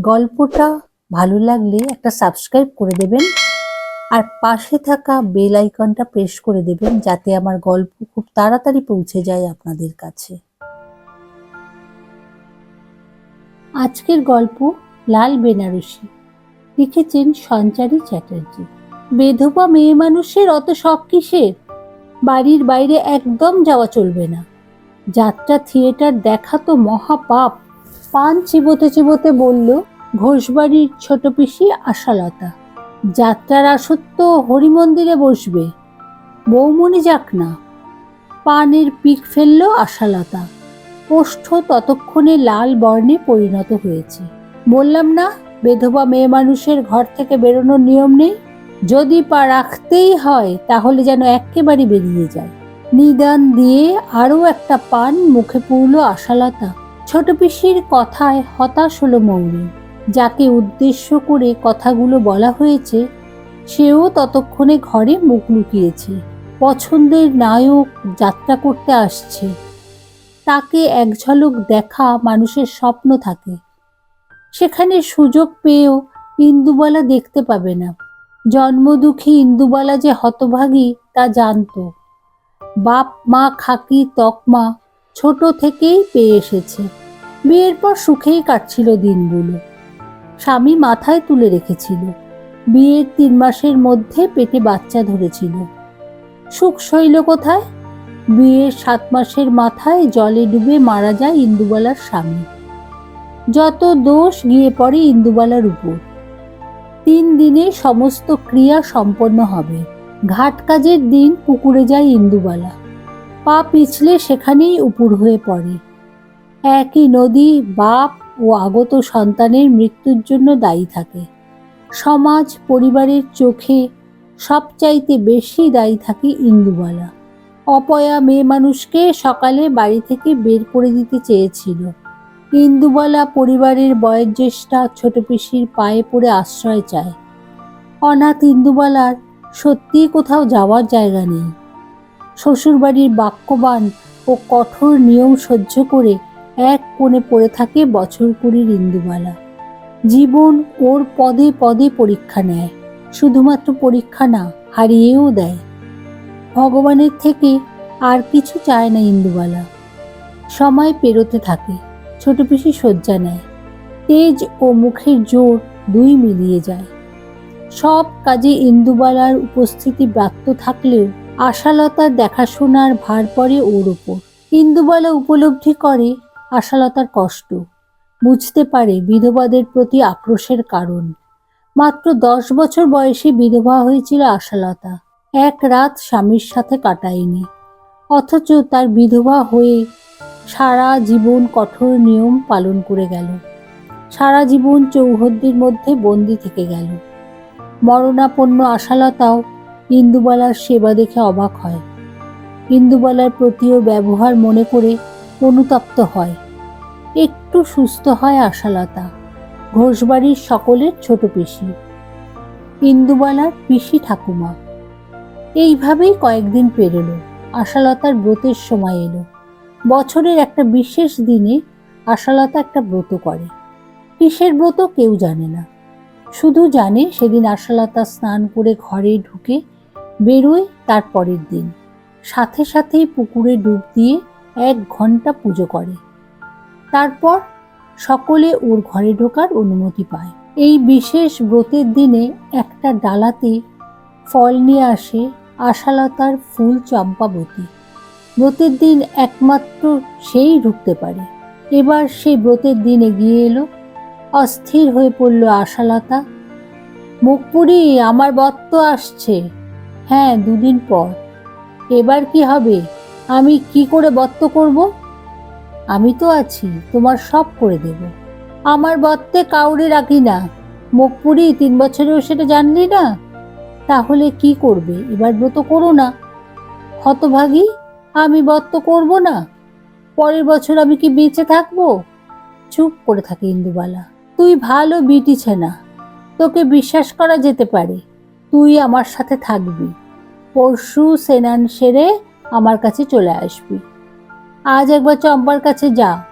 গল্পটা ভালো লাগলে একটা সাবস্ক্রাইব করে দেবেন। আর পাশে থাকা বেল আইকনটা প্রেস করে দেবেন যাতে আমার গল্প খুব তাড়াতাড়ি পৌঁছে যায় আপনাদের কাছে। আজকের গল্প লাল বেনারসি। লিখেছেন সঞ্চারী চ্যাটার্জি। বেধবা মেয়ে মানুষের অত শখ কিসের? বাড়ির বাইরে একদম যাওয়া চলবে না। যাত্রা থিয়েটার দেখা তো মহাপাপ। পান চিবোতে চিবোতে বলল, ঘোষবাড়ির ছোট পিসি আশালতা, যাত্রার আসত্য হরিমন্দিরে বসবে। বৌমনি যাক না। পানের পিক ফেলল আশালতা। ওষ্ঠ ততক্ষণে লাল বর্ণে পরিণত হয়েছে। বললাম, না, বেধবা মেয়ে মানুষের ঘর থেকে বেরোনোর নিয়ম নেই। যদি পা রাখতেই হয়, তাহলে যেন একেবারে বেরিয়ে যায়। নিদান দিয়ে আরও একটা পান মুখে পুরল আশালতা। ছোট পিসির কথায় হতাশ হলো মৌরি। যাকে উদ্দেশ্য করে কথাগুলো বলা হয়েছে, সেও ততক্ষণে ঘরে মুখ লুকিয়েছে। পছন্দের নায়ক যাত্রা করতে আসছে। তাকে এক ঝলক দেখা মানুষের স্বপ্ন থাকে। সেখানে সুযোগ পেয়েও ইন্দুবালা দেখতে পাবে না। জন্মদুখী ইন্দুবালা যে হতভাগী, তা জানতো। বাপ, মা, খাকি, তকমা ছোট থেকেই পেয়ে এসেছে। বিয়ের পর সুখেই কাটছিল দিনগুলো। স্বামী মাথায় তুলে রেখেছিল। বিয়ের তিন মাসের মধ্যে পেটে বাচ্চা ধরেছিল। সুখ শৈল কোথায়? বিয়ের সাত মাসের মাথায় জলে ডুবে মারা যায় ইন্দুবালার স্বামী। যত দোষ গিয়ে পড়ে ইন্দুবালার উপর। তিন দিনে সমস্ত ক্রিয়া সম্পন্ন হবে। ঘাট কাজের দিন পুকুরে যায় ইন্দুবালা। পা পিছলে সেখানেই উপুর হয়ে পড়ে। একই নদী, বাপ ও আগত সন্তানের মৃত্যুর জন্য দায়ী থাকে। সমাজ, পরিবারের চোখে সবচাইতে বেশি দায়ী থাকে ইন্দুবালা। অপয়া মেয়ে মানুষকে সকালে বাড়ি থেকে বের করে দিতে চেয়েছিল। ইন্দুবালা পরিবারের বয়োজ্যেষ্ঠা ছোট পিসির পায়ে পড়ে আশ্রয় চায়। অনাথ ইন্দুবালার সত্যিই কোথাও যাওয়ার জায়গা নেই। শ্বশুরবাড়ির বাক্যবান ও কঠোর নিয়ম সহ্য করে এক কোণে পড়ে থাকে বছর কুড়ির ইন্দুবালা। জীবন ওর পদে পদে পরীক্ষা নেয়, শুধুমাত্র পরীক্ষা না, হারিয়েও দেয়। ভগবানের থেকে আর কিছু চায় না ইন্দুবালা। সময় পেরোতে থাকে, ছোট পিসি শয্যা নেয়। তেজ ও মুখের জোর দুই মিলিয়ে যায়। সব কাজে ইন্দুবালার উপস্থিতি ব্রাত্য থাকলেও আশালতার দেখাশোনার ভার পড়ে ওর ওপর ইন্দুবালা উপলব্ধি করে আশালতার কষ্ট। বুঝতে পারে বিধবাদের প্রতি আক্রোশের কারণ। মাত্র দশ বছর বয়সে বিধবা হয়েছিল আশালতা। এক রাত স্বামীর সাথে কাটায়নি। অথচ তার বিধবা হয়ে সারা জীবন কঠোর নিয়ম পালন করে গেল। সারা জীবন চৌহদ্দির মধ্যে বন্দি থেকে গেল। মরণাপন্ন আশালতাও ইন্দুবালার সেবা দেখে অবাক হয়। ইন্দুবালার প্রতিও ব্যবহার মনে করে অনুতপ্ত হয়। একটু সুস্থ হয় আশালতা, ঘোষবাড়ির সকলের ছোট পিসি। ইন্দুবালার পিসি ঠাকুমা। এইভাবেই কয়েকদিন পেরোলো, আশালতার ব্রতের সময় এলো। বছরের একটা বিশেষ দিনে আশালতা একটা ব্রত করে। কিসের ব্রত কেউ জানে না। শুধু জানে সেদিন আশালতা স্নান করে ঘরে ঢুকে বেরোয় তার পরের দিন। সাথে সাথেই পুকুরে ডুব দিয়ে এক ঘণ্টা পুজো করে। তারপর সকলে ওর ঘরে ঢোকার অনুমতি পায়। এই বিশেষ ব্রতের দিনে একটা ডালাতে ফল নিয়ে আসে আশালতার ফুল চম্পাবতী। ব্রতের দিন একমাত্র সেই ঢুকতে পারে। এবার সেই ব্রতের দিন এগিয়ে এলো। অস্থির হয়ে পড়ল আশালতা। মুখপুরি আমার বত্ত আসছে। হ্যাঁ দুদিন পর। এবার কি হবে? আমি কি করে বত্ত করব? আমি তো আছি, তোমার সব করে দেব। আমার বত্তে কাউরে রাখি না। মুখপুরি তিন বছরেও সেটা জানলি না? তাহলে কি করবে? এবার ব্রত করো না। হতভাগী, আমি বত্ত করব না। পরের বছর আমি কি বেঁচে থাকব? চুপ করে থাকে ইন্দুবালা। তুই ভালো বিটিছে না। তোকে বিশ্বাস করা যেতে পারে। তুই আমার সাথে থাকবি। পরশু সেনান সেরে আমার কাছে চলে আসবি। আজ একবার চম্পার কাছে যা।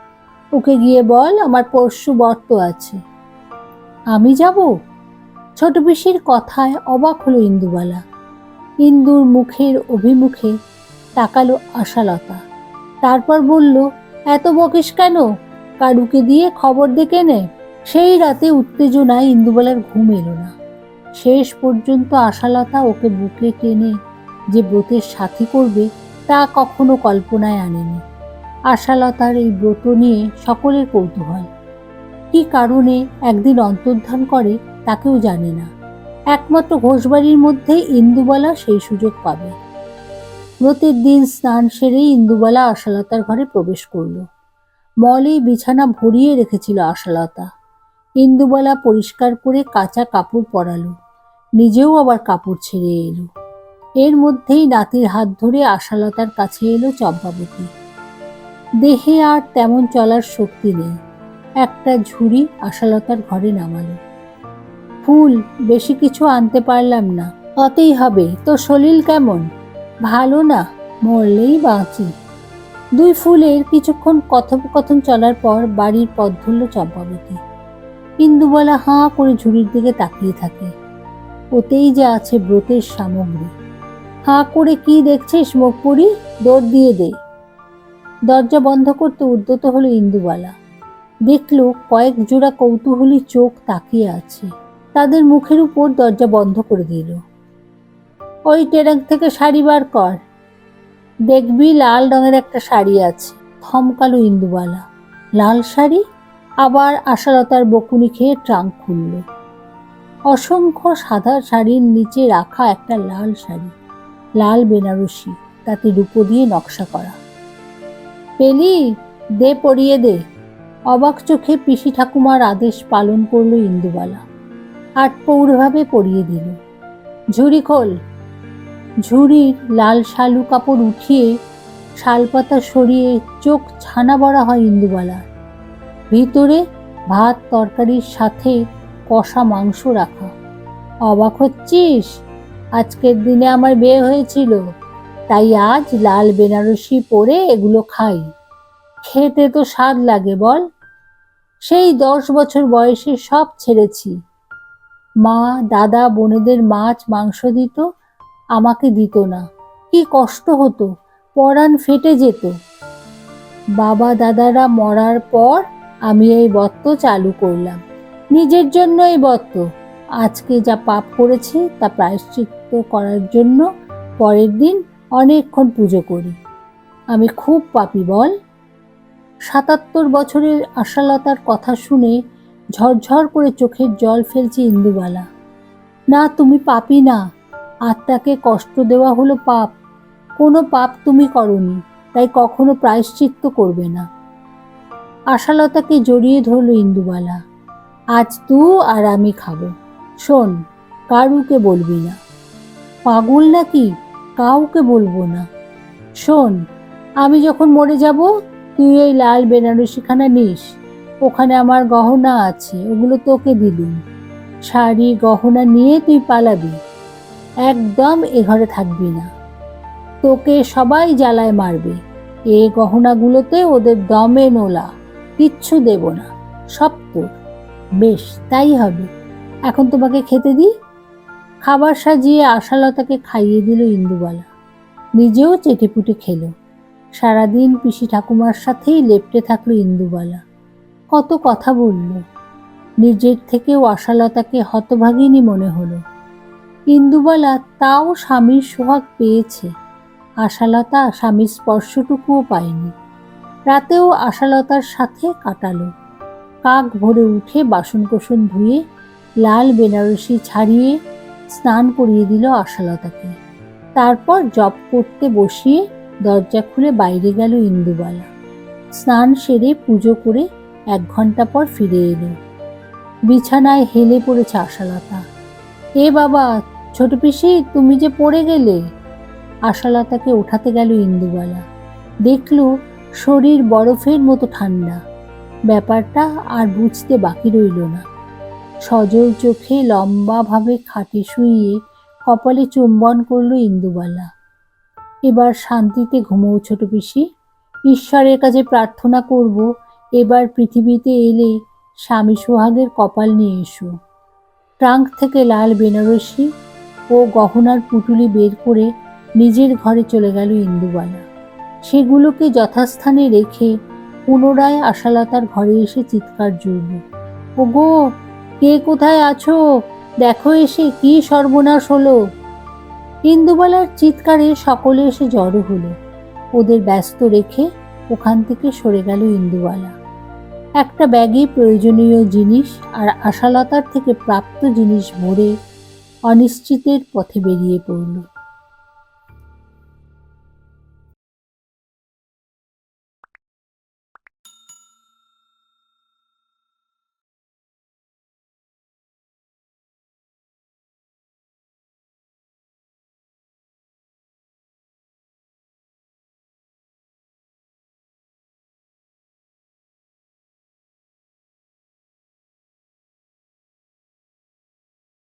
ওকে গিয়ে বল আমার পরশু বর্ত আছে। আমি যাব? ছোট পিসির কথায় অবাক হলো ইন্দুবালা। ইন্দুর মুখের অভিমুখে তাকালো আশালতা। তারপর বলল, এত বকিস কেন? কারুকে দিয়ে খবর ডেকে নে। সেই রাতে উত্তেজনায় ইন্দুবালার ঘুম এলো না। শেষ পর্যন্ত আশালতা ওকে বুকে টেনে যে ব্রতের সাথী করবে তা কখনো কল্পনায় আনেনি। আশালতার এই ব্রত নিয়ে সকলের কৌতূহল। কি কারণে একদিন অন্তর্ধান করে তাকেও জানে না। একমাত্র ঘোষবাড়ির মধ্যেই ইন্দুবালা সেই সুযোগ পাবে। ব্রতের দিন স্নান সেরেই ইন্দুবালা আশালতার ঘরে প্রবেশ করল। মলেই বিছানা ভরিয়ে রেখেছিল আশালতা। ইন্দুবালা পরিষ্কার করে কাঁচা কাপড় পরালো। নিজেও আবার কাপড় ছেড়ে এলো। এর মধ্যেই নাতির হাত ধরে আশালতার কাছে এলো চম্পাবতী। দেহে আর তেমন চলার শক্তি নেই। একটা ঝুড়ি আশালতার ঘরে নামালো। ফুল, বেশি কিছু আনতে পারলাম না। অতেই হবে, তো শলিল কেমন? ভালো না, মরলেই বাঁচি। দুই ফুলের কিছুক্ষণ কথোপকথন চলার পর বাড়ির পথ ধরল চম্পাবতী। ইন্দুবালা হাঁ করে ঝুড়ির দিকে তাকিয়ে থাকে। ওতেই যে আছে ব্রতের সামগ্রী। হাঁ করে কি দেখছিস মুখ পুরি দৌড় দিয়ে দে। দরজা বন্ধ করতে উদ্যত হলো ইন্দুবালা। দেখল কয়েক জোড়া কৌতূহলী চোখ তাকিয়ে আছে। তাদের মুখের উপর দরজা বন্ধ করে দিল। ওই টেরাক থেকে শাড়ি বার কর। দেখবি লাল রঙের একটা শাড়ি আছে, থমকালো ইন্দুবালা। লাল শাড়ি? আবার আশালতার বকুনি খেয়ে ট্রাঙ্ক খুলল। অসংখ্য সাদা শাড়ির নিচে রাখা একটা লাল শাড়ি, লাল বেনারসি, তাতে রূপো দিয়ে নকশা করা। পেলি, দে পরিয়ে দে। অবাক চোখে পিসি ঠাকুমার আদেশ পালন করল ইন্দুবালা। আটপৌরভাবে পরিয়ে দিল। ঝুড়ি খোল। ঝুড়ির লাল শালু কাপড় উঠিয়ে শালপাতা সরিয়ে চোখ ছানা বড়া হয় ইন্দুবালার। ভিতরে ভাত, তরকারির সাথে কষা মাংস রাখা। অবাক হচ্ছিস? আজকের দিনে আমার বিয়ে হয়েছিল, তাই আজ লাল বেনারসি পরে এগুলো খাই। খেতে তো স্বাদ লাগে বল। সেই দশ বছর বয়সে সব ছেড়েছি। মা, দাদা, বোনেদের মাছ, মাংস দিত, আমাকে দিত না। কি কষ্ট হতো, পরাণ ফেটে যেত। বাবা, দাদারা মরার পর আমি এই বত্ত চালু করলাম। নিজের জন্যই বত্ত আজকে যা পাপ করেছি তা প্রায়শ্চিত্ত করার জন্য পরের দিন অনেকক্ষণ পুজো করি। আমি খুব পাপি, বল। সাতাত্তর বছরের আশালতার কথা শুনে ঝরঝর করে চোখের জল ফেলছে ইন্দুবালা। না, তুমি পাপি না। আত্মাকে কষ্ট দেওয়া হলো পাপ। কোনো পাপ তুমি করনি, তাই কখনো প্রায়শ্চিত্ত করবে না। আশালতাকে জড়িয়ে ধরল ইন্দুবালা। আজ তু আর আমি খাব। শোন, কারুকে বলবি না। পাগল নাকি? কাউকে বলব না। শোন, আমি যখন মরে যাব, তুই এই লাল বেনারসিখানা নিস। ওখানে আমার গহনা আছে, ওগুলো তোকে দিলুম। শাড়ি, গহনা নিয়ে তুই পালাবি। একদম এ ঘরে থাকবি না। তোকে সবাই জ্বালায় মারবে। এ গহনাগুলোতে ওদের দমে নোলা। কিচ্ছু দেব না। সব তোর। বেশ, তাই হবে। এখন তোমাকে খেতে দিই। খাবার সাজিয়ে আশালতাকে খাইয়ে দিল ইন্দুবালা। নিজেও চেটেপুটে খেলো। সারাদিন পিসি ঠাকুমার সাথেই লেপটে থাকল ইন্দুবালা। কত কথা বলল। নিজের থেকেও আশালতাকে হতভাগিনী মনে হলো। ইন্দুবালা তাও স্বামীর সোহাগ পেয়েছে। আশালতা স্বামীর স্পর্শটুকুও পায়নি। রাতেও আশালতার সাথে কাটালো। কাক ভরে উঠে বাসনকোসন ধুয়ে, লাল বেনারসি ছাড়িয়ে স্নান করিয়ে দিল আশালতাকে। তারপর জপ করতে বসিয়ে দরজা খুলে বাইরে গেল ইন্দুবালা। স্নান সেরে পুজো করে এক ঘণ্টা পর ফিরে এলো। বিছানায় হেলে পড়েছে আশালতা। এ বাবা, ছোট পিসি, তুমি যে পড়ে গেলে? আশালতাকে ওঠাতে গেল ইন্দুবালা। দেখল শরীর বরফের মতো ঠান্ডা। ব্যাপারটা আর বুঝতে বাকি রইল না। সজল চোখে লম্বাভাবে খাটে শুইয়ে কপালে চুম্বন করল ইন্দুবালা। এবার শান্তিতে ঘুমোও ছোট পিসি। ঈশ্বরের কাছে প্রার্থনা করব, এবার পৃথিবীতে এলে স্বামী সোহাগের কপাল নিয়ে এসো। ট্রাঙ্ক থেকে লাল বেনারসি ও গহনার পুটুলি বের করে নিজের ঘরে চলে গেল ইন্দুবালা। সেগুলোকে যথাস্থানে রেখে পুনরায় আশালতার ঘরে এসে চিৎকার জুড়ল। ওগো, কে কোথায় আছো? দেখো এসে কি সর্বনাশ হলো। ইন্দুবালার চিৎকারে সকলে এসে জড়ো হলো। ওদের ব্যস্ত রেখে ওখান থেকে সরে গেল ইন্দুবালা। একটা ব্যাগে প্রয়োজনীয় জিনিস আর আশালতার থেকে প্রাপ্ত জিনিস ভরে অনিশ্চিতের পথে বেরিয়ে পড়ল।